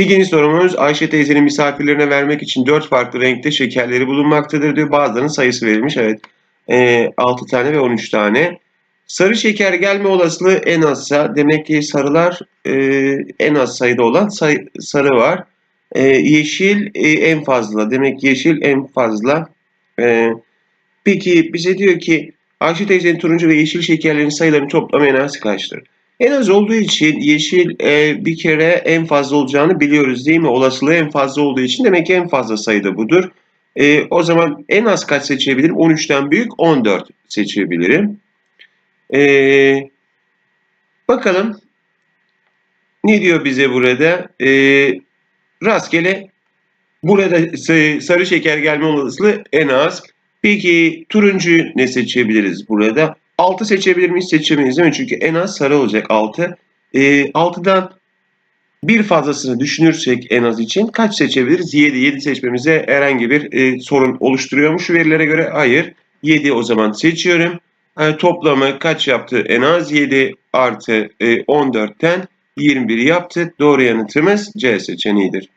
İkinci sorumuz Ayşe teyzenin misafirlerine vermek için dört farklı renkte şekerleri bulunmaktadır diyor. Bazılarının sayısı verilmiş. Evet. Ee, 6 tane ve 13 tane. Sarı şeker gelme olasılığı en azsa demek ki sarılar e, en az sayıda olan say- sarı var. E, yeşil e, en fazla. Demek ki yeşil en fazla. E, peki bize diyor ki Ayşe teyzenin turuncu ve yeşil şekerlerin sayılarının toplamı en az kaçtır? En az olduğu için yeşil e, bir kere en fazla olacağını biliyoruz değil mi? Olasılığı en fazla olduğu için demek ki en fazla sayıda budur. E, o zaman en az kaç seçebilirim? 13'ten büyük 14 seçebilirim. E, bakalım ne diyor bize burada? E, rastgele burada sa- sarı şeker gelme olasılığı en az. Peki turuncu ne seçebiliriz burada? 6 seçebilir miyiz? Seçemeyiz değil mi? Çünkü en az sarı olacak 6. E, 6'dan bir fazlasını düşünürsek en az için kaç seçebiliriz? 7. 7 seçmemize herhangi bir e, sorun oluşturuyor mu şu verilere göre? Hayır. 7 o zaman seçiyorum. E, toplamı kaç yaptı? En az 7 artı e, 14'ten 21 yaptı. Doğru yanıtımız C seçeneğidir.